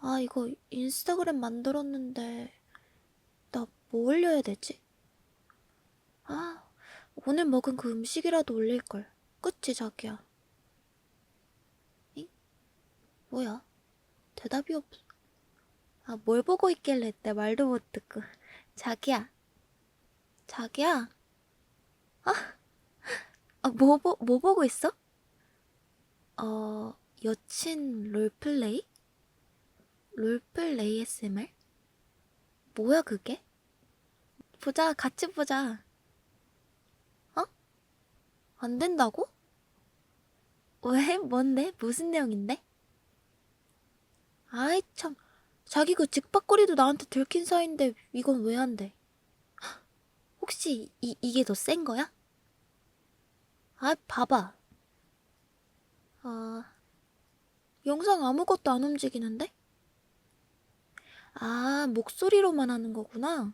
아, 이거 인스타그램 만들었는데, 나 뭐 올려야 되지? 아, 오늘 먹은 그 음식이라도 올릴걸. 그치, 자기야? 잉? 뭐야? 대답이 없... 아, 뭘 보고 있길래 내 말도 못 듣고. 자기야. 자기야? 아, 아, 뭐, 보, 뭐 보고 있어? 어, 여친 롤플레이? 롤플레이 SMR? 뭐야, 그게? 보자, 같이 보자. 어? 안 된다고? 왜? 뭔데? 무슨 내용인데? 아이, 참. 자기 그 직박거리도 나한테 들킨 사이인데 이건 왜 안 돼? 헉, 혹시 이, 이게 더 센 거야? 아, 봐봐. 아, 영상 아무것도 안 움직이는데? 아, 목소리로만 하는 거구나.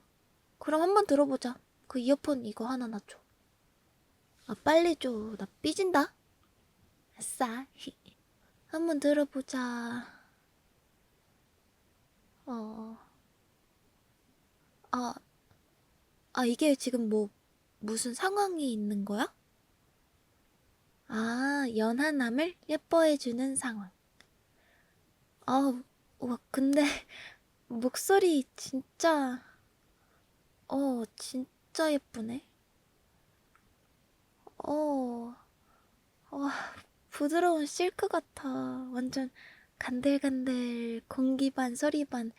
그럼 한번 들어보자. 그 이어폰 이거 하나 놔줘. 아, 빨리 줘. 나 삐진다. 아싸. 한번 들어보자. 어. 아, 아, 이게 지금 뭐, 무슨 상황이 있는 거야? 아, 연하남을 예뻐해주는 상황. 아, 와, 근데, 목소리 진짜, 어, 진짜 예쁘네. 어, 와, 부드러운 실크 같아. 완전 간들간들, 공기 반, 소리 반.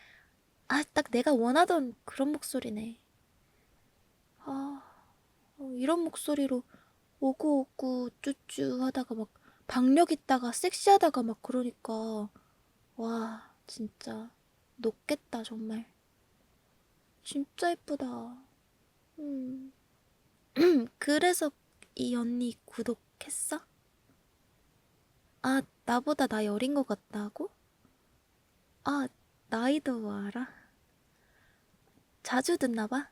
아, 딱 내가 원하던 그런 목소리네. 아, 어, 이런 목소리로 오구 오구 쭈쭈 하다가 막 박력 있다가 섹시하다가 막 그러니까 와 진짜 녹겠다 정말 진짜 예쁘다 음 그래서 이 언니 구독했어? 아 나보다 나이 어린 것 같다고? 아 나이도 알아? 자주 듣나 봐?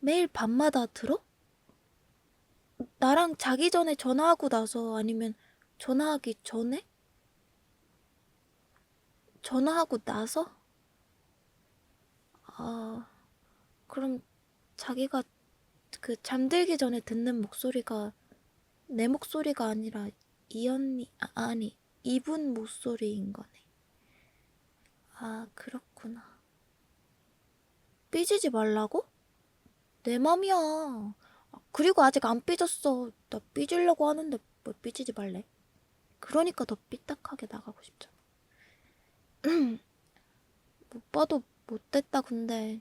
매일 밤마다 들어? 나랑 자기 전에 전화하고 나서 아니면 전화하기 전에? 전화하고 나서? 아, 그럼 자기가 그 잠들기 전에 듣는 목소리가 내 목소리가 아니라 이 언니, 아, 아니, 이분 목소리인 거네. 아, 그렇구나. 삐지지 말라고? 내 맘이야. 아, 그리고 아직 안 삐졌어. 나 삐지려고 하는데 뭐 삐지지 말래. 그러니까 더 삐딱하게 나가고 싶잖아. 못 봐도 못됐다 근데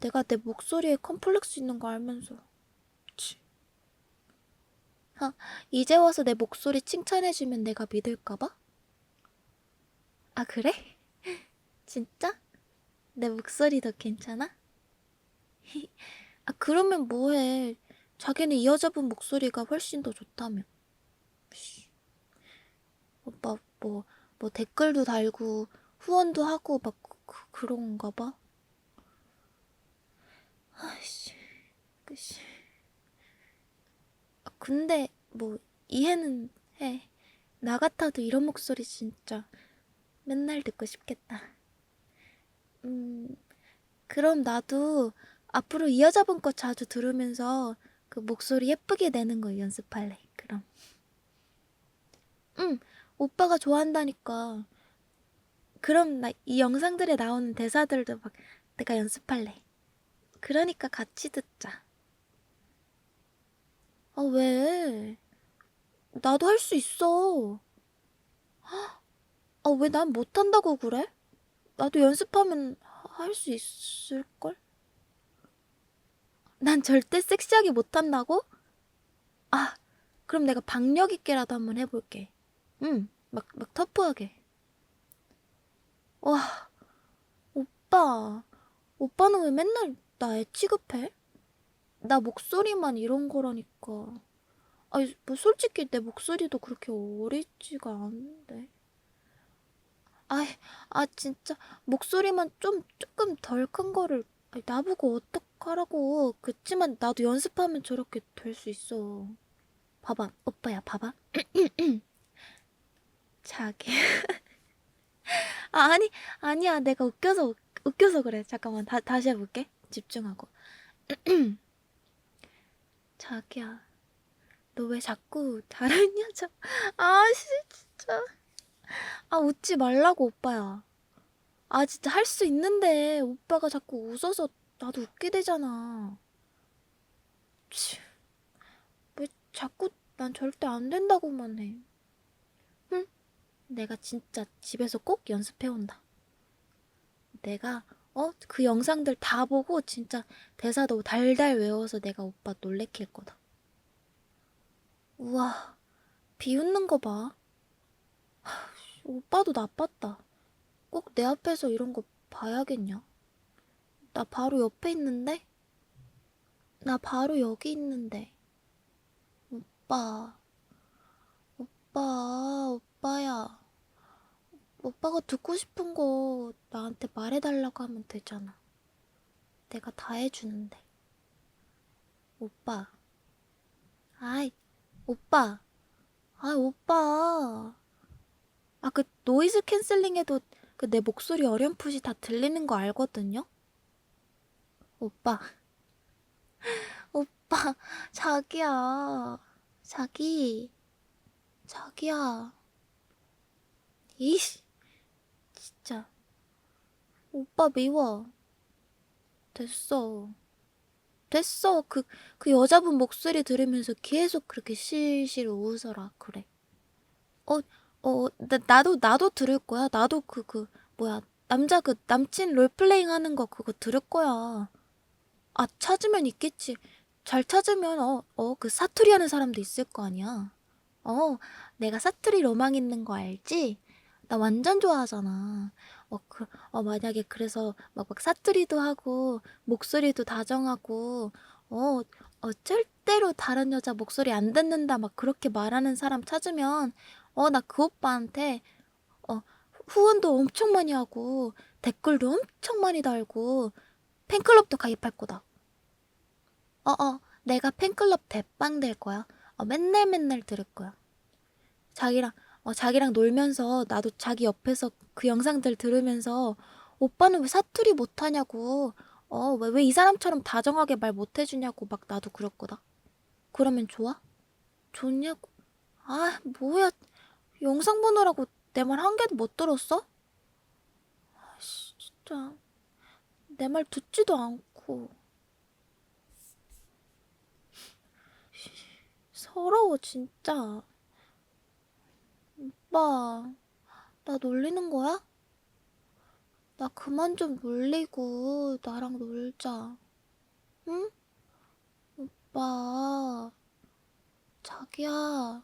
내가 내 목소리에 컴플렉스 있는 거 알면서. 치. 아, 이제 와서 내 목소리 칭찬해주면 내가 믿을까봐? 아, 그래? 진짜? 내 목소리도 괜찮아? 아, 그러면 뭐해. 자기는 이 여자분 목소리가 훨씬 더 좋다며. 씨. 오빠, 뭐, 뭐 댓글도 달고 후원도 하고 막 그, 그런가 봐. 아이씨, 그씨. 아, 근데 뭐 이해는 해. 나 같아도 이런 목소리 진짜 맨날 듣고 싶겠다. 음, 그럼 나도 앞으로 이 여자분 거 자주 들으면서 그 목소리 예쁘게 내는 거 연습할래. 그럼. 응, 오빠가 좋아한다니까. 그럼 나 이 영상들에 나오는 대사들도 막 내가 연습할래. 그러니까 같이 듣자. 아, 왜? 나도 할 수 있어. 아, 왜 난 못한다고 그래? 나도 연습하면 할 수 있을걸? 난 절대 섹시하게 못한다고? 아, 그럼 내가 박력 있게라도 한번 해볼게. 응, 막, 막 터프하게. 와, 오빠. 오빠는 왜 맨날 나애 취급해? 나 목소리만 이런 거라니까. 아니, 뭐 솔직히 내 목소리도 그렇게 어리지가 않은데. 아이, 아, 진짜. 목소리만 좀, 조금 덜 큰 거를 아니, 나보고 어떡하라고. 그치만 나도 연습하면 저렇게 될 수 있어. 봐봐, 오빠야, 봐봐. 자기. 아, 아니, 아니야. 내가 웃겨서, 웃- 웃겨서 그래. 잠깐만. 다, 다시 해볼게. 집중하고. 자기야, 너 왜 자꾸 다른 여자, 아, 씨, 진짜. 아, 웃지 말라고, 오빠야. 아, 진짜 할 수 있는데, 오빠가 자꾸 웃어서 나도 웃게 되잖아. 치, 왜 자꾸 난 절대 안 된다고만 해. 응? 내가 진짜 집에서 꼭 연습해온다. 내가, 어? 그 영상들 다 보고 진짜 대사도 달달 외워서 내가 오빠 놀래킬 거다. 우와, 비웃는 거 봐. 하, 오빠도 나빴다. 꼭 내 앞에서 이런 거 봐야겠냐? 나 바로 옆에 있는데? 나 바로 여기 있는데. 오빠. 오빠, 오빠야. 오빠가 듣고 싶은 거 나한테 말해달라고 하면 되잖아. 내가 다 해주는데. 오빠. 아이, 오빠. 아, 오빠. 아, 그 노이즈 캔슬링 해도 그 내 목소리 어렴풋이 다 들리는 거 알거든요? 오빠. 오빠, 자기야. 자기. 자기야. 이씨. 진짜. 오빠 미워. 됐어. 됐어. 그, 그 여자분 목소리 들으면서 계속 그렇게 실실 웃어라. 그래. 어, 어, 나, 나도, 나도 들을 거야. 나도 그, 그, 뭐야. 남자 그 남친 롤플레잉 하는 거 그거 들을 거야. 아, 찾으면 있겠지. 잘 찾으면, 어, 어, 그 사투리 하는 사람도 있을 거 아니야. 어, 내가 사투리 로망 있는 거 알지? 나 완전 좋아하잖아. 어, 그, 어, 만약에 그래서 막, 막 사투리도 하고, 목소리도 다정하고, 어, 어, 절대로 다른 여자 목소리 안 듣는다, 막 그렇게 말하는 사람 찾으면, 어, 나 그 오빠한테, 어, 후원도 엄청 많이 하고, 댓글도 엄청 많이 달고, 팬클럽도 가입할 거다. 어, 어, 내가 팬클럽 대빵 될 거야. 어, 맨날 맨날 들을 거야. 자기랑, 어, 자기랑 놀면서 나도 자기 옆에서 그 영상들 들으면서 오빠는 왜 사투리 못하냐고, 어, 왜, 왜 이 사람처럼 다정하게 말 못해주냐고 막 나도 그럴 거다. 그러면 좋아? 좋냐고. 아, 뭐야. 영상 보느라고 내 말 한 개도 못 들었어? 아 씨, 진짜. 내 말 듣지도 않고. 서러워, 진짜. 오빠, 나 놀리는 거야? 나 그만 좀 놀리고 나랑 놀자. 응? 오빠, 자기야.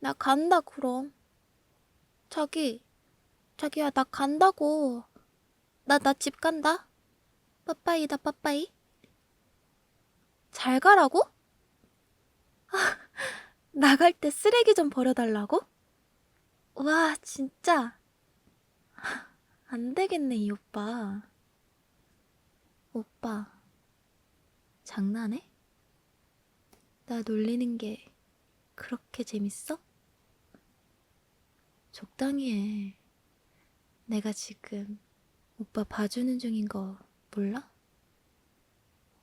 나 간다, 그럼. 자기, 자기야, 나 간다고. 나, 나 집 간다. 빠빠이다, 빠빠이. 잘 가라고? 아, 나갈 때 쓰레기 좀 버려달라고? 와, 진짜. 안 되겠네, 이 오빠. 오빠, 장난해? 나 놀리는 게 그렇게 재밌어? 적당히 해. 내가 지금 오빠 봐주는 중인 거 몰라?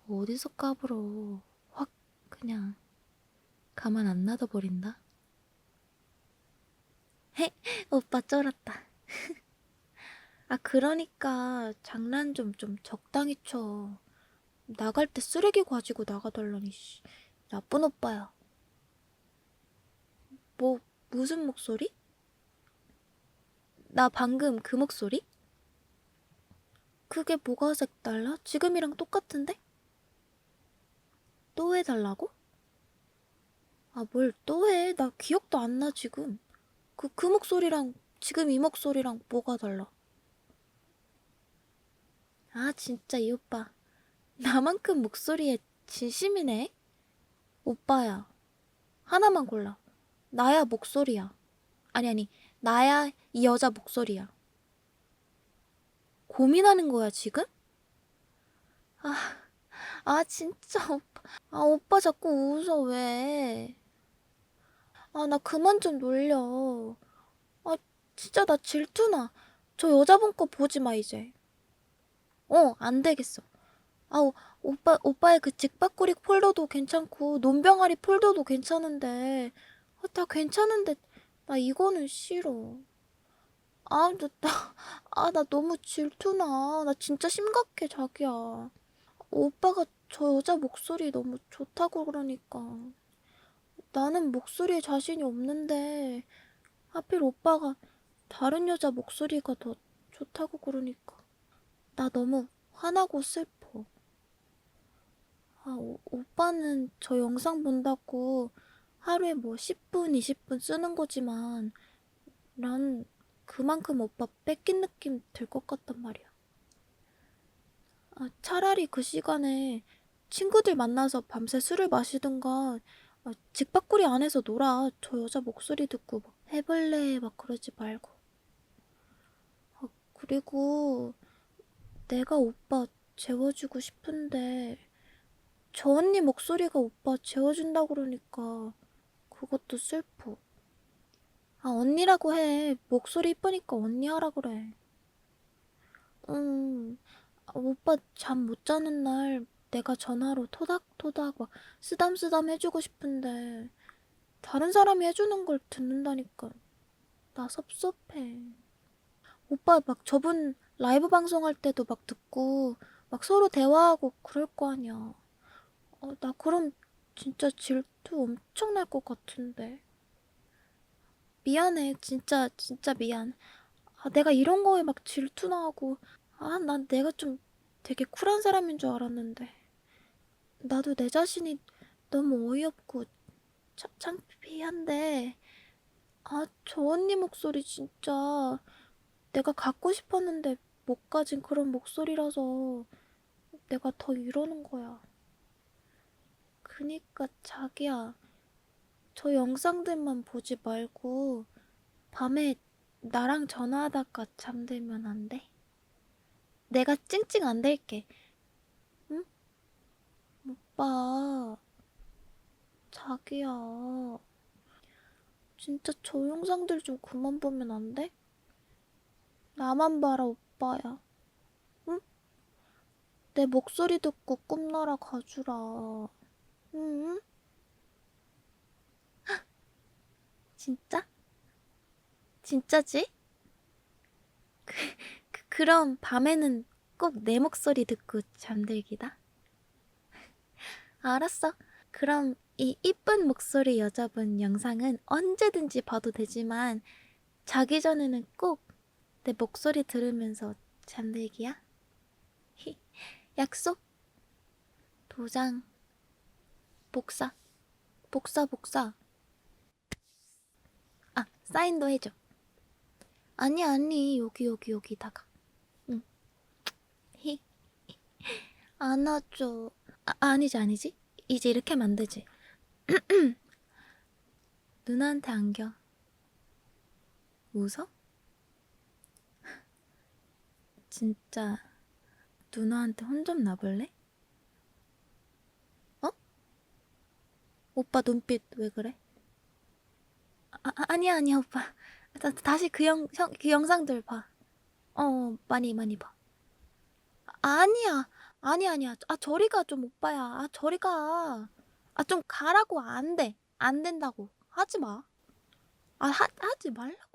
어디서 까불어. 확 그냥 가만 안 놔둬 버린다. 헤, 오빠 쩔었다. 아, 그러니까 장난 좀 좀 적당히 쳐. 나갈 때 쓰레기 가지고 나가달라니, 씨. 나쁜 오빠야. 뭐, 무슨 목소리? 나 방금 그 목소리? 그게 뭐가 색달라? 지금이랑 똑같은데? 또 해달라고? 아, 뭘 또 해? 나 기억도 안 나, 지금. 그, 그 목소리랑 지금 이 목소리랑 뭐가 달라? 아, 진짜 이 오빠. 나만큼 목소리에 진심이네? 오빠야. 하나만 골라. 나야 목소리야. 아니, 아니. 나야 이 여자 목소리야. 고민하는 거야, 지금? 아, 아, 진짜 오빠. 아, 오빠 자꾸 웃어, 왜? 아, 나 그만 좀 놀려. 아, 진짜 나 질투나. 저 여자분 거 보지 마, 이제. 어, 안 되겠어. 아, 오, 오빠, 오빠의 그 직박구리 폴더도 괜찮고, 논병아리 폴더도 괜찮은데, 아, 다 괜찮은데, 나 이거는 싫어. 아, 나, 나, 아, 나 너무 질투나. 나 진짜 심각해, 자기야. 오빠가 저 여자 목소리 너무 좋다고 그러니까. 나는 목소리에 자신이 없는데, 하필 오빠가 다른 여자 목소리가 더 좋다고 그러니까. 나 너무 화나고 슬퍼. 아, 오, 오빠는 저 영상 본다고 하루에 뭐 10분, 20분 쓰는 거지만, 난 그만큼 오빠 뺏긴 느낌 들 것 같단 말이야. 아, 차라리 그 시간에 친구들 만나서 밤새 술을 마시든가, 아, 직박구리 안에서 놀아. 저 여자 목소리 듣고 막 해볼래 막 그러지 말고. 아, 그리고 내가 오빠 재워주고 싶은데 저 언니 목소리가 오빠 재워준다 그러니까 그것도 슬퍼. 아, 언니라고 해. 목소리 이쁘니까 언니 하라 그래. 음, 아, 오빠 잠 못 자는 날 내가 전화로 토닥토닥 막 쓰담쓰담 해주고 싶은데 다른 사람이 해주는 걸 듣는다니까 나 섭섭해. 오빠 막 저분 라이브 방송할 때도 막 듣고 막 서로 대화하고 그럴 거 아니야. 어, 나 그럼 진짜 질투 엄청 날 것 같은데. 미안해. 진짜 진짜 미안. 아, 내가 이런 거에 막 질투나고 아, 난 내가 좀 되게 쿨한 사람인 줄 알았는데. 나도 내 자신이 너무 어이없고 차, 창피한데. 아, 저 언니 목소리 진짜 내가 갖고 싶었는데 못 가진 그런 목소리라서 내가 더 이러는 거야. 그니까 자기야, 저 영상들만 보지 말고 밤에 나랑 전화하다가 잠들면 안 돼? 내가 찡찡 안 될게. 응? 오빠, 자기야. 진짜 저 영상들 좀 그만 보면 안 돼? 나만 봐라, 오빠야. 응? 내 목소리 듣고 꿈나라 가주라. 응? 헉! 진짜? 진짜지? 그, 그, 그럼 밤에는 꼭 내 목소리 듣고 잠들기다. 알았어. 그럼 이 이쁜 목소리 여자분 영상은 언제든지 봐도 되지만 자기 전에는 꼭 내 목소리 들으면서 잠들기야. 히, 약속. 도장. 복사. 복사, 복사. 아, 사인도 해줘. 아니, 아니, 여기, 여기, 여기다가. 응. 히. 안아줘. 아, 아니지, 아니지. 이제 이렇게 되지. 누나한테 안겨. 웃어? 진짜 누나한테 혼 좀 나볼래? 어? 오빠 눈빛 왜 그래? 아, 아, 아니야 아니야 오빠 다, 다시 그, 영, 형, 그 영상들 봐. 어 많이 많이 봐. 아, 아니야 아니 아니야. 아 저리 가 좀 오빠야. 아 저리 가 아 좀 가라고. 안 돼. 안 된다고. 하지 마. 아 하, 하지 말라고.